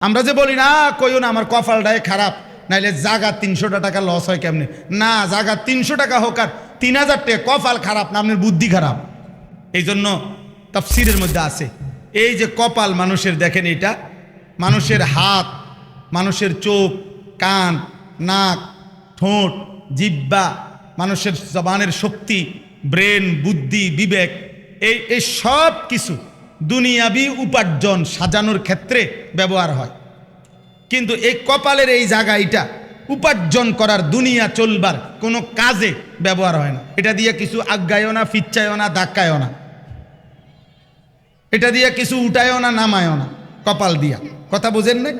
আমরা যে বলি, না, কইও না, আমার কপালটাই খারাপ। নাইলে জাগা তিনশোটা টাকা লস হয় কেমনে? না, জাগা তিনশো টাকা হোক আর তিন হাজার টাকা, কপাল খারাপ না, আপনার বুদ্ধি খারাপ। এই জন্য তফসিরের মধ্যে আছে। এই যে কপাল মানুষের, দেখেন এটা মানুষের হাত, মানুষের চোখ, কান, নাক, ঠোঁট, জিব্বা, মানুষের জবানের শক্তি, ব্রেন, বুদ্ধি, বিবেক, এই এই সব কিছু দুনিয়াবি উপার্জন সাজানোর ক্ষেত্রে ব্যবহার হয়। কিন্তু এই কপালের এই জায়গা এটা উপার্জন করার দুনিয়া চলবার কোনো কাজে ব্যবহার হয় না। এটা দিয়ে কিছু আজ্ঞায়ও না ফিচ্ছায়ও না ধাক্কায়ও না এটা দিয়ে কিছু উঠায়ও না নামায়ও না কপাল দিয়া। কথা বোঝেন না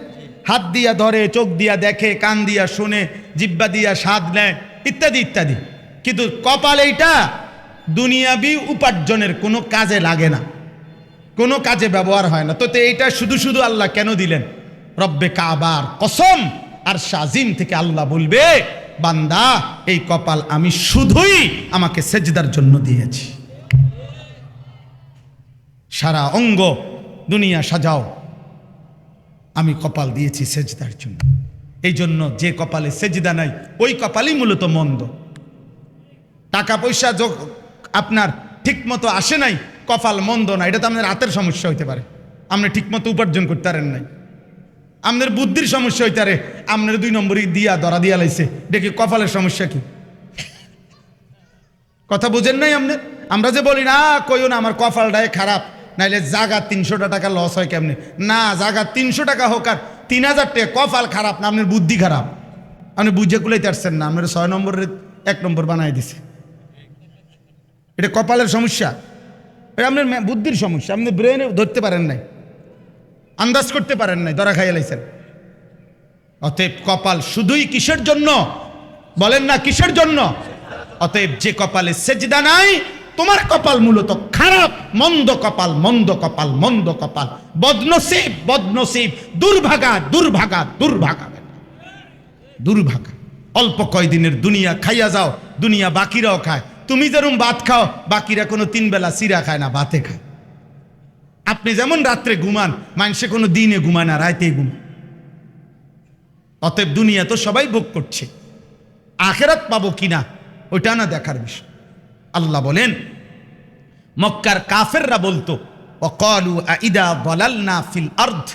হাত দিয়া ধরে, চোখ দিয়া দেখে, কান দিয়া শুনে, জিব্বা দিয়া স্বাদ নেয়, ইত্যাদি ইত্যাদি। কিন্তু কপাল এইটা দুনিয়াবি উপার্জনের কোনো কাজে লাগে না। কোনো কাজে ব্যবহার হয় না। তো এইটা শুধু শুধু আল্লাহ কেন দিলেন? রব্বে কাবার কসম আর শাজিম থেকে আল্লাহ বলবে, বান্দা, এই কপাল আমি শুধুই আমাকে সেজদার জন্য দিয়েছি। সারা অঙ্গ দুনিয়া সাজাও, আমি কপাল দিয়েছি সেজদার জন্য। এই জন্য যে কপালে সেজদা নাই, ওই কপালই মূলত মন্দ। টাকা পয়সা আপনার ঠিকমতো আসে নাই কপাল মন্দ না, এটা তো আপনার হাতের সমস্যা হইতে পারে। আপনি ঠিকমতো উপার্জন করতে পারেন নাই। আপনার বুদ্ধির সমস্যা হইতে পারে, আপনার দুই নম্বরই দিয়া, ধরা দিয়া লাইছে। দেখি কপালের সমস্যা কি? কথা বুঝেন নাই আপনি? আমরা যে বলি, না, কইও না, আমার কপালটাই খারাপ। নাইলে জাগা তিনশোটা টাকা লস হয় কেমনে? না, জাগা তিনশো টাকা হোক আর তিন হাজার টাকা, কপাল খারাপ না, আপনার বুদ্ধি খারাপ। আপনি বুঝে কুলাইতে পারছেন না, আপনার ছয় নম্বরের এক নম্বর বানাই দিছে। এটা কপালের সমস্যা। এটা আপনার বুদ্ধির সমস্যা। আপনি ব্রেনে ধরতে পারেন নাই। আন্দাজ করতে পারেন নাই, ধরা খাইয়া লাইছেন। অতএব কপাল শুধুই কিসের জন্য? বলেন না, কিসের জন্য? অতএব যে কপালে সেজদা নাই, তোমার কপাল মূলত খারাপ। মন্দ কপাল মন্দ কপাল মন্দ কপাল। বদনসিব বদনসিব। দুর্ভাগা দুর্ভাগা দুর্ভাগা। দুর্ভাগা। অল্প কয়দিনের দুনিয়া খাইয়া যাও, দুনিয়া বাকিরাও খায়। তুমি যেরকম ভাত খাও, বাকিরা কোনো তিন বেলা সিরা খায় না, ভাতে খায়। আপনি যেমন রাত্রে ঘুমান, মানুষে কোনো দিনে ঘুমায় না রাইতে ঘুমায়। অতএব দুনিয়া তো সবাই ভোগ করছে। আখেরাত পাবো কিনা ওইটা না দেখার বিষয়। আল্লাহ বলেন, মক্কার কাফেররা বলতো অকলু আইদা বলালনা ফিল আর্ধ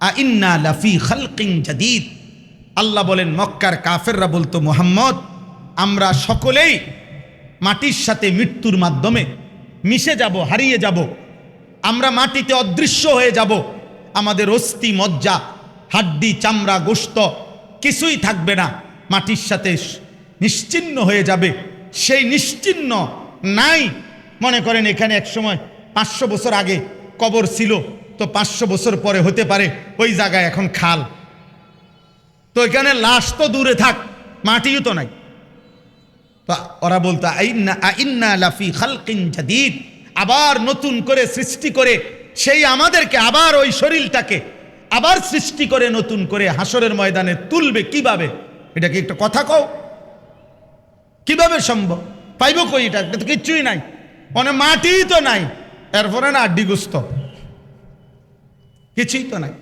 আইন্না লাফি খালকিং জাদিদ। আল্লাহ বলেন, মক্কার কাফেররা বলতো, মোহাম্মদ, আমরা সকলেই মাটির সাথে মৃত্যুর মাধ্যমে মিশে যাব, হারিয়ে যাব। আমরা মাটিতে অদৃশ্য হয়ে যাব। আমাদের অস্থি, মজ্জা, হাড্ডি, চামড়া, গোস্ত কিছুই থাকবে না। মাটির সাথে নিশ্চিন্ন হয়ে যাবে। সেই নিশ্চিন্ন নাই। মনে করেন এখানে এক সময় পাঁচশো বছর আগে কবর ছিল, তো পাঁচশো বছর পরে হতে পারে ওই জায়গায় এখন খাল। তো এখানে লাশ তো দূরে থাক, মাটিও তো নাই। ওরা বলতো লাফি খালকিন জাদিদ। আবার নতুন করে সৃষ্টি করে সেই আমাদেরকে আবার ওই শরীরটাকে আবার সৃষ্টি করে নতুন করে হাসরের ময়দানে তুলবে কীভাবে? এটা কি একটা কথা কও? কীভাবে সম্ভব? পাইব কই এটা? তো কিচ্ছুই নাই। মানে মাটিই তো নাই। এরপরে না আড্ডি গুস্ত কিছুই তো নাই।